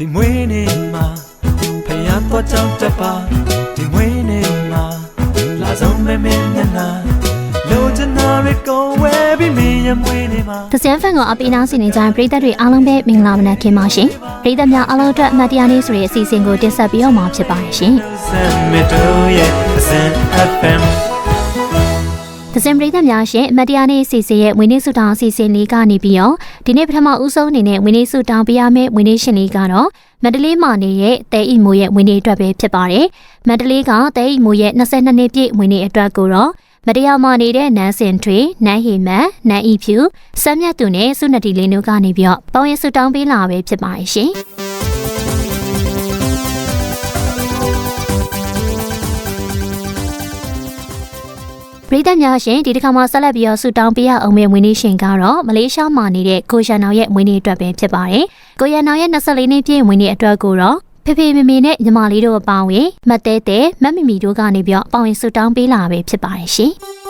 ဒီမွေးနေ့မှာဖယားတော့ကြောက်တပါဒီမွေးနေ့မှာလာဆုံးမဲမဲမျက်နှာလိုချင်တာတွေကုန်ဝဲပြီးမင်းရဲ့မွေးနေ့မှာသစံဖန်ကိုအပိနာစီနေကြတဲ့ပရိသတ်တွေအားလုံးပဲမင်္ဂလာမနက်ခင်းပါရှင်ပရိသတ်များအားလုံးအတွက်အမှတ်တရနေ့ဆိုတဲ့အစီအစဉ်ကိုတင်ဆက်ပြီးတော့မှာဖြစ်ပါတယ်ရှင် သစင်ပရိသတ်များရှင်အမတ်တရားနေ့အစီအစဉ်ရဲ့ဝင်းနေစုတောင်းအစီအစဉ်လေးကနေပြီးတော့ဒီနေ့ပထမဦးဆုံးအနေနဲ့ဝင်းနေစုတောင်းပေးရမယ့်ဝင်းနေရှင်လေးကတော့မန္တလေးမှာနေတဲ့တဲအီမိုရဲ့ဝင်းနေအတွက်ပဲဖြစ်ပါတယ်။မန္တလေးကတဲအီမိုရဲ့22နှစ်ပြည့်ဝင်းနေအတွက်ကိုတော့မတရားမှနေတဲ့နန်းစင်ထွေနန်းဟီမန်နန်းဤဖြူစမ်းမြတ်သူနဲ့စုနတီလေးတို့ကနေပြီးတော့ပေါင်းရစုတောင်းပေးလာပဲဖြစ်ပါတယ်ရှင်။ ပရိသတ်များရှင်ဒီတစ်ခါမှာဆက်လက်ပြီးတော့ဆူတောင်းပေးရအောင်မယ့်ဝင်းနေရှင်ကတော့မလေးရှားမှာနေတဲ့ကိုရန်နောင်ရဲ့ဝင်းနေအတွက်ပဲဖြစ်ပါတယ်။ကိုရန်နောင်ရဲ့24နှစ်ပြည့်ဝင်းနေအတွက်ကိုတော့ဖေဖေမေမေနဲ့ညီမလေးတို့အပေါင်းဝင်မတ်တဲတဲမတ်မီမီတို့ကနေပြီးတော့ပေါင်းရင်ဆူတောင်းပေးလာပဲဖြစ်ပါတယ်ရှင်။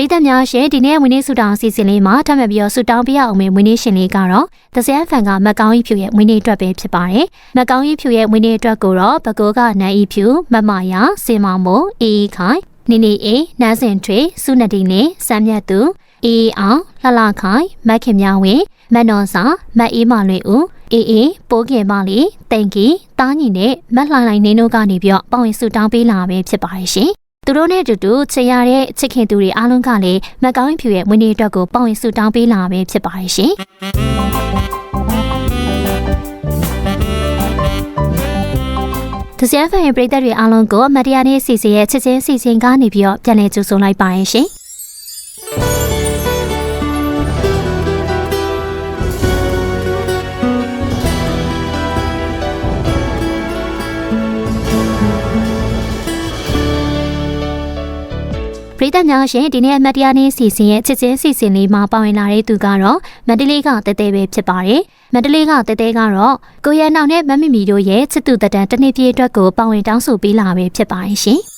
ပရိသတ်များရှင်ဒီနေ့ဝင်းနေဆူတောင်းအစီအစဉ်လေးမှာထပ်မံပြီးတော့ဆူတောင်းပေးရအောင်မယ့်ဝင်းနေရှင်လေးကတော့သစရန်ဖန်ကမက်ကောင်းကြီးဖြူရဲ့ဝင်းနေအတွက်ပဲဖြစ်ပါတယ်။မက်ကောင်းကြီးဖြူရဲ့ဝင်းနေအတွက်ကိုတော့ဘကိုးကနန်းဤဖြူမတ်မယာစင်မောင်မို့အေးအေးခိုင်နေနေအေးနန်းစင်ထွေစုနတီနဲ့စမ်းမြတ်သူအေးအေးအောင်လှလှခိုင်မက်ခင်မြောင်ဝင်းမတ်နော်စာမတ်အေးမလွေဦးအေးအေးပိုးခင်မလေးတိန်ကီတားညီနဲ့မတ်လှိုင်လှိုင်နေတို့ကနေပြီးတော့ပေါဝင်ဆူတောင်းပေးလာပဲဖြစ်ပါတယ်ရှင်။ သူတို့နဲ့အတူတူချစ်ရတဲ့ချစ်ခင်သူတွေအားလုံးကလည်းမက်ကောင်းဖြူရဲ့ဝင်းနေအတွက်ကိုပေါဝင်ဆူတောင်းပေးလာပဲဖြစ်ပါတယ်ရှင်။ဒီစရဖန်ရဲ့ပရိသတ်တွေအားလုံးကိုမတရားနေ့စီစီရဲ့ချစ်ချင်းစီစဉ်ကနေပြီးတော့ပြန်လည်ကြိုဆိုလိုက်ပါရရှင်။ ပရိသတ်များရှင်ဒီနေ့အမတ်တရားနေ့စီစဉ်ရဲ့ချစ်ချင်းစီစဉ်လေးမှာပါဝင်လာတဲ့သူကတော့မန္တလေးကတဲတဲပဲဖြစ်ပါတယ်။မန္တလေးကတဲတဲကတော့ကိုရန်နောင်နဲ့မမမီတို့ရဲ့ချစ်သူတတန်တစ်နှစ်ပြည့်အတွက်ကိုပါဝင်တောင်းဆိုပေးလာပဲဖြစ်ပါတယ်ရှင်။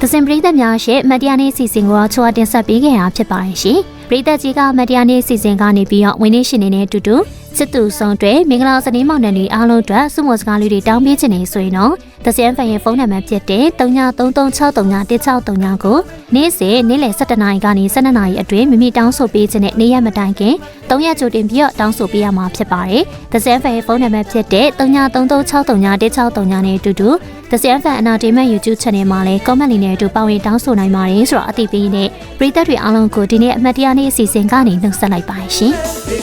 သစင်ပရိသတ်များရှင်မတ်တရားနေ့စီစဉ်ကိုတော့ချောတင်ဆက်ပေးခဲ့တာဖြစ်ပါတယ်ရှင်။ ပရိသတ်ကြီးကမတ်တရားနေ့စီစဉ်ကနေပြီးတော့ဝင်းနေရှင်နေတဲ့အတူတူစစ်သူဆောင်တွေမင်္ဂလာစနေမောင်နှံတွေအားလုံးအတွက်စုမစကားလေးတွေတောင်းပေးခြင်းနေဆိုရင်တော့သစင်ဖန်ရဲ့ဖုန်းနံပါတ်ဖြစ်တဲ့39336339ကိုနေ့စဉ်နေ့လယ်7:00နာရီကနေ12:00နာရီအတွင်းမိမိတောင်းဆိုပေးခြင်းနဲ့နေ့ရက်မတိုင်ခင်3ရက်ကြိုတင်ပြီးတော့တောင်းဆိုပေးရမှာဖြစ်ပါတယ်။သစင်ဖန်ရဲ့ဖုန်းနံပါတ်ဖြစ်တဲ့39336339နဲ့အတူတူ The Sian Fan Entertainment YouTube Channel မှာလည်း comment လေးနဲ့အတူပါဝင်တောင်းဆိုနိုင်ပါတယ်ဆိုတော့အသိပေးနေပရိသတ်တွေအားလုံးကိုဒီနေ့အမှတ်တရနေ့အစီအစဉ်ကနေနှုတ်ဆက်လိုက်ပါရှင်။